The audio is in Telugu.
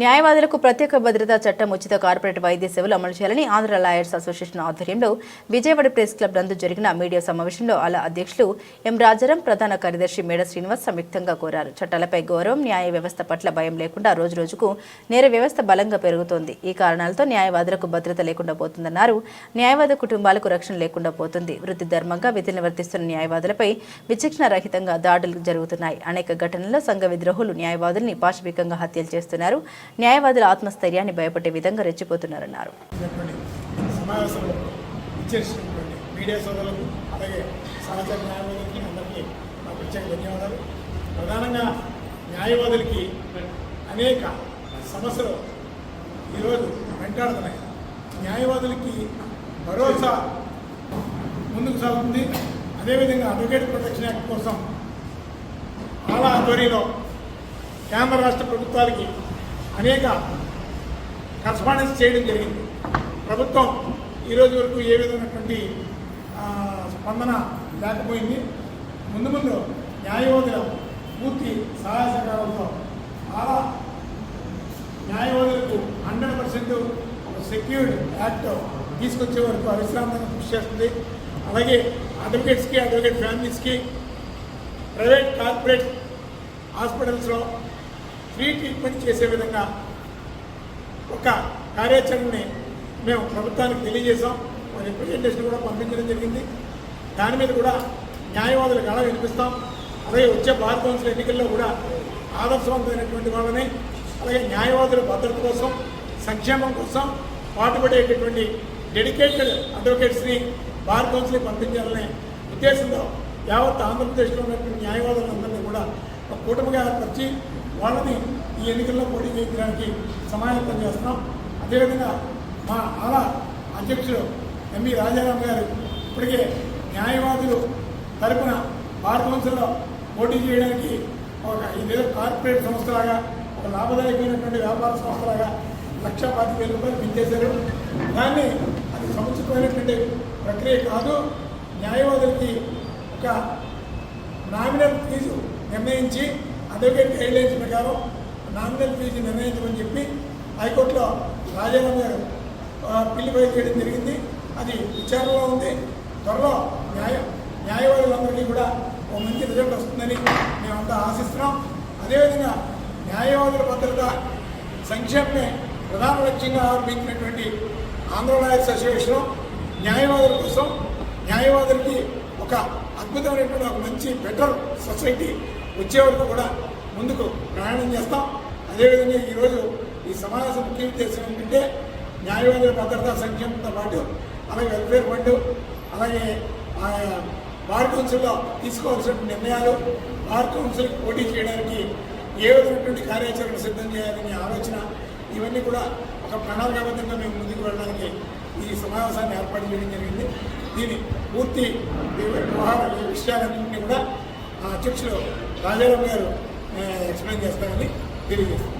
న్యాయవాదులకు ప్రత్యేక భద్రతా చట్టం ఉచిత కార్పొరేట్ వైద్య సేవలు అమలు చేయాలని ఆంధ్ర లాయర్స్ అసోసియేషన్ ఆధ్వర్యంలో విజయవాడ ప్రెస్ క్లబ్ నందు జరిగిన మీడియా సమావేశంలో అలా అధ్యక్షులు ఎం రాజారాం ప్రధాన కార్యదర్శి మేడ శ్రీనివాస్ సంయుక్తంగా కోరారు. చట్టాలపై గౌరవం న్యాయ వ్యవస్థ పట్ల భయం లేకుండా రోజు రోజుకు నేర వ్యవస్థ బలంగా పెరుగుతోంది. ఈ కారణాలతో న్యాయవాదులకు భద్రత లేకుండా పోతుందన్నారు. న్యాయవాద కుటుంబాలకు రక్షణ లేకుండా పోతుంది. వృత్తి ధర్మంగా విధులు నివర్తిస్తున్న న్యాయవాదులపై విచక్షణ రహితంగా దాడులు జరుగుతున్నాయి. అనేక ఘటనల్లో సంఘ విద్రోహులు న్యాయవాదుల్ని పాశవికంగా హత్యలు చేస్తున్నారు. న్యాయవాదుల ఆత్మస్థైర్యాన్ని భయపడే విధంగా రెచ్చిపోతున్నారన్నారు. మీడియా సోదరులకు అలాగే సమాచార న్యాయవాదులకి అందరికీ నా ప్రత్యేక ధన్యవాదాలు. ప్రధానంగా న్యాయవాదులకి అనేక సమస్యలు ఈరోజు వెంటాడుతున్నాయి. న్యాయవాదులకి భరోసా ముందుకు సాగుతుంది. అదేవిధంగా అడ్వకేట్ ప్రొటెక్షన్ యాక్ట్ కోసం ఆలా ఆధ్వర్యంలో కేంద్ర రాష్ట్ర ప్రభుత్వాలకి అనేక కరస్పాండెన్స్ చేయడం జరిగింది. ప్రభుత్వం ఈరోజు వరకు ఏ విధమైనటువంటి స్పందన లేకపోయింది. ముందు ముందు న్యాయవాదుల పూర్తి సహాయ సహకారంతో చాలా న్యాయవాదులకు హండ్రెడ్ పర్సెంట్ సెక్యూర్డ్ యాక్ట్ తీసుకొచ్చే వరకు అవిశ్రాంతంగా కృషి చేస్తుంది. అలాగే అడ్వకేట్స్కి అడ్వకేట్ ఫ్యామిలీస్కి ప్రైవేట్ కార్పొరేట్ హాస్పిటల్స్లో ఫ్రీ ట్రీట్మెంట్ చేసే విధంగా ఒక కార్యాచరణని మేము ప్రభుత్వానికి తెలియజేశాం. రిప్రజెంటేషన్ కూడా పంపించడం జరిగింది. దాని మీద కూడా న్యాయవాదులు గళ వినిపిస్తాం. అలాగే వచ్చే భారత కౌన్సిల్ ఎన్నికల్లో కూడా ఆదర్శవంతమైనటువంటి వాళ్ళని అలాగే న్యాయవాదుల భద్రత కోసం సంక్షేమం కోసం పాటుపడేటటువంటి డెడికేటెడ్ అడ్వకేట్స్ని బార్ కౌన్సిల్ పంపించాలనే ఉద్దేశంతో యావత్ ఆంధ్రప్రదేశ్లో ఉన్నటువంటి న్యాయవాదులందరినీ కూడా కూటమిగా ఏర్పరిచి వాళ్ళని ఈ ఎన్నికల్లో పోటీ చేయించడానికి సమాయత్తం చేస్తున్నాం. అదేవిధంగా మా ఆలా అధ్యక్షుడు ఎంవి రాజారాం గారు ఇప్పటికే న్యాయవాదులు తరపున భారత వంశంలో పోటీ చేయడానికి ఒక ఇదేదో కార్పొరేట్ సంస్థలాగా ఒక లాభదాయకమైనటువంటి వ్యాపార సంస్థలాగా లక్ష పాతిక వేల రూపాయలు పెంచేశారు దాన్ని అది సముచితమైనటువంటి ప్రక్రియ కాదు. న్యాయవాదులకి ఒక నామినల్ ఫీజు నిర్ణయించి అడ్వకేట్ గైడ్లైన్స్ ప్రకారం నామినల్ ఫీజు నిర్ణయించమని చెప్పి హైకోర్టులో రాజారాం గారు ఆ, పిల్లి బయట చేయడం జరిగింది. అది విచారణలో ఉంది. త్వరలో న్యాయ న్యాయవాదులందరికీ కూడా ఒక మంచి రిజల్ట్ వస్తుందని మేమంతా ఆశిస్తున్నాం. అదేవిధంగా న్యాయవాదుల భద్రత సంక్షేమమే ప్రధాన లక్ష్యంగా ఆరంభించినటువంటి ఆంధ్ర లాయర్స్ అసోసియేషన్ న్యాయవాదుల కోసం న్యాయవాదులకి ఒక అద్భుతమైనటువంటి ఒక మంచి బెటర్ సొసైటీ వచ్చే వరకు కూడా ముందుకు ప్రయాణం చేస్తాం. అదేవిధంగా ఈరోజు ఈ సమావేశం ముఖ్య ఉద్దేశం ఏంటంటే న్యాయవాదుల భద్రతా సంక్షేమంతో పాటు అలాగే వెల్ఫేర్ ఫండ్ అలాగే ఆ, బార్ కౌన్సిల్లో తీసుకోవాల్సిన నిర్ణయాలు బార్ కౌన్సిల్ పోటీ చేయడానికి ఏ విధమైనటువంటి కార్యాచరణ సిద్ధం చేయాలనే ఆలోచన ఇవన్నీ కూడా ఒక ప్రణాళికాబద్ధంగా మేము ముందుకు వెళ్ళడానికి ఈ సమావేశాన్ని ఏర్పాటు చేయడం జరిగింది. దీని పూర్తి వ్యవహార విషయాలన్నింటినీ కూడా ఆ అధ్యక్షులు రాజారావు గారు ఎక్స్ప్లెయిన్ చేస్తారని తెలియజేస్తారు